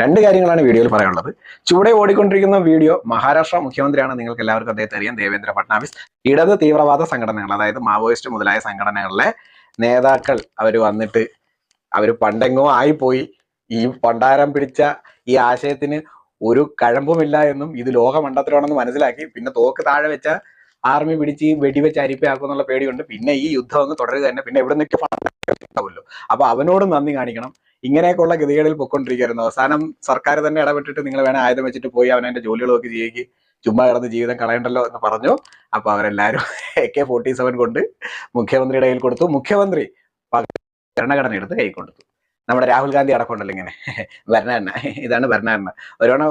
രണ്ട് കാര്യങ്ങളാണ് വീഡിയോയിൽ പറയാനുള്ളത്. ചുവടെ ഓടിക്കൊണ്ടിരിക്കുന്ന വീഡിയോ മഹാരാഷ്ട്ര മുഖ്യമന്ത്രിയാണ് നിങ്ങൾക്ക് എല്ലാവർക്കും അദ്ദേഹത്തെ അറിയാം ദേവേന്ദ്ര ഫട്നാവിസ് ഇടത് തീവ്രവാദ സംഘടനകൾ അതായത് മാവോയിസ്റ്റ് മുതലായ സംഘടനകളിലെ നേതാക്കൾ അവർ വന്നിട്ട് അവർ പണ്ടെങ്ങോ ആയിപ്പോയി. ഈ പണ്ടാരം പിടിച്ച ഈ ആശയത്തിന് ഒരു കഴമ്പുമില്ല എന്നും ഇത് ലോകമണ്ഡത്തിലാണെന്ന് മനസ്സിലാക്കി. പിന്നെ തോക്ക് താഴെ വെച്ച ആർമി പിടിച്ച് വെടിവെച്ച് അരിപ്പയാക്കും എന്നുള്ള പേടിയുണ്ട്. പിന്നെ ഈ യുദ്ധം ഒന്ന് തുടരുക തന്നെ. പിന്നെ എവിടെ നിന്നൊക്കെ ഉണ്ടാവുമല്ലോ. അപ്പൊ അവനോട് നന്ദി കാണിക്കണം. ഇങ്ങനെയൊക്കെയുള്ള ഗതികളിൽ പൊയ്ക്കൊണ്ടിരിക്കുകയായിരുന്നു. അവസാനം സർക്കാർ തന്നെ ഇടപെട്ടിട്ട് നിങ്ങൾ വേണേൽ ആയുധം വെച്ചിട്ട് പോയി അവനെ ജോലികളൊക്കെ ചെയ്യുകയും ചുമ്മാ കിടന്ന് ജീവിതം കളയണ്ടല്ലോ എന്ന് പറഞ്ഞു. അപ്പൊ അവരെല്ലാരും എ കെ ഫോർട്ടി സെവൻ കൊണ്ട് മുഖ്യമന്ത്രിയുടെ കയ്യിൽ കൊടുത്തു. മുഖ്യമന്ത്രി ഭരണഘടന എടുത്ത് കൈ കൊടുത്തു നമ്മുടെ രാഹുൽ ഗാന്ധി അടക്കമുണ്ടല്ലോ ഇങ്ങനെ. ഭരണഘടന. ഇതാണ് ഭരണഘടന. ഒരുവണ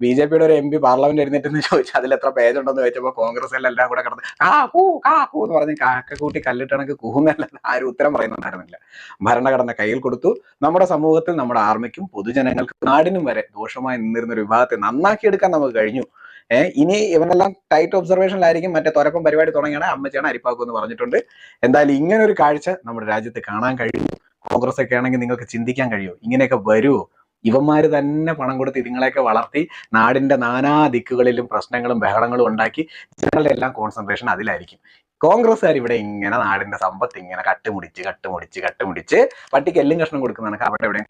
ബി ജെ പിയുടെ ഒരു എം പി പാർലമെന്റ് എഴുന്നേറ്റെന്ന് ചോദിച്ചു അതിൽ എത്ര പേജ് ഉണ്ടെന്ന് ചോദിച്ചപ്പോൾ കോൺഗ്രസ് എല്ലാം കൂടെ കിടന്ന് കാ കൂ കാ കൂ എന്ന് പറഞ്ഞ് കാക്ക കൂട്ടി കല്ലിട്ടണക്ക് കൂന്നല്ലാതെ ആരും ഉത്തരം പറയുന്നുണ്ടായിരുന്നില്ല. ഭരണഘടന കയ്യിൽ കൊടുത്തു. നമ്മുടെ സമൂഹത്തിൽ നമ്മുടെ ആർമിക്കും പൊതുജനങ്ങൾക്കും നാടിനും വരെ ദോഷമായി നിന്നിരുന്ന ഒരു വിഭാഗത്തെ നന്നാക്കിയെടുക്കാൻ നമുക്ക് കഴിഞ്ഞു. ഏഹ് ഇനി ഇവനെല്ലാം ടൈറ്റ് ഒബ്സർവേഷനിലായിരിക്കും മറ്റേ തുരപ്പം പരിപാടി തുടങ്ങിയാണ്. അമ്മച്ചാണ് അരിപ്പാക്കും എന്ന് പറഞ്ഞിട്ടുണ്ട്. എന്തായാലും ഇങ്ങനെ ഒരു കാഴ്ച നമ്മുടെ രാജ്യത്ത് കാണാൻ കഴിയും. കോൺഗ്രസ് ഒക്കെ ആണെങ്കിൽ നിങ്ങൾക്ക് ചിന്തിക്കാൻ കഴിയുമോ ഇങ്ങനെയൊക്കെ വരുമോ ഇവന്മാര് തന്നെ പണം കൊടുത്ത് ഇതുങ്ങളെയൊക്കെ വളർത്തി നാടിന്റെ നാനാ ദിക്കുകളിലും പ്രശ്നങ്ങളും ബഹളങ്ങളും ഉണ്ടാക്കി ജനങ്ങളുടെ എല്ലാം കോൺസെൻട്രേഷൻ അതിലായിരിക്കും. കോൺഗ്രസ്സുകാർ ഇവിടെ ഇങ്ങനെ നാടിന്റെ സമ്പത്ത് ഇങ്ങനെ കട്ടുമുടിച്ച് കട്ടുമുടിച്ച് കട്ടുമുടിച്ച് പട്ടിക്ക് എല്ലും കഷ്ണം കൊടുക്കുന്നതാണ് അവിടെ എവിടെയും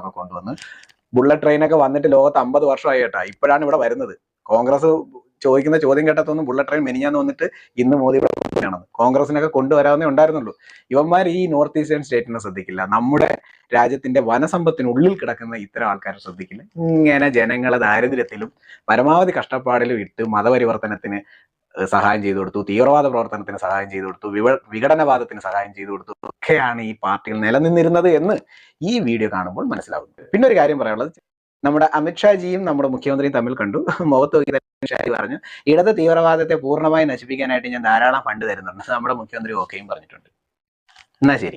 ഒക്കെ കൊണ്ടുവന്ന്. ബുള്ളറ്റ് ട്രെയിനൊക്കെ വന്നിട്ട് ലോകത്ത് അമ്പത് വർഷമായി കേട്ടാ. ഇപ്പോഴാണ് ഇവിടെ വരുന്നത്. കോൺഗ്രസ് ചോദിക്കുന്ന ചോദ്യം കേട്ടത്തൊന്നും ബുള്ളറ്റ് ട്രെയിൻ മെനിഞ്ഞാന്ന് വന്നിട്ട് ഇന്ന് മോദി കൊണ്ടുവരികയാണെന്ന് കോൺഗ്രസിനൊക്കെ കൊണ്ടുവരാവുന്നേ ഉണ്ടായിരുന്നുള്ളൂ. ഇവന്മാർ ഈ നോർത്ത് ഈസ്റ്റേൺ സ്റ്റേറ്റിനെ ശ്രദ്ധിക്കില്ല. നമ്മുടെ രാജ്യത്തിന്റെ വനസമ്പത്തിനുള്ളിൽ കിടക്കുന്ന ഇത്തരം ആൾക്കാരെ ശ്രദ്ധിക്കില്ല. ഇങ്ങനെ ജനങ്ങളെ ദാരിദ്ര്യത്തിലും പരമാവധി കഷ്ടപ്പാടിലും ഇട്ട് മതപരിവർത്തനത്തിന് സഹായം ചെയ്തു കൊടുത്തു. തീവ്രവാദ പ്രവർത്തനത്തിന് സഹായം ചെയ്തു കൊടുത്തു. വിവ വിഘടനവാദത്തിന് സഹായം ചെയ്തു കൊടുത്തു. ഒക്കെയാണ് ഈ പാർട്ടികൾ നിലനിന്നിരുന്നത് എന്ന് ഈ വീഡിയോ കാണുമ്പോൾ മനസ്സിലാവുന്നത്. പിന്നെ ഒരു കാര്യം പറയാനുള്ളത്. നമ്മുടെ അമിത്ഷാജിയും നമ്മുടെ മുഖ്യമന്ത്രിയും തമ്മിൽ കണ്ടു. മുഖത്ത് നോക്കി അമിത്ഷാജി പറഞ്ഞു. ഇടത് തീവ്രവാദത്തെ പൂർണമായി നശിപ്പിക്കാനായിട്ട് ഞാൻ ധാരാളം ഫണ്ട് തരുന്നുണ്ട്. നമ്മുടെ മുഖ്യമന്ത്രി ഓക്കെയും പറഞ്ഞിട്ടുണ്ട്. എന്നാ ശരി.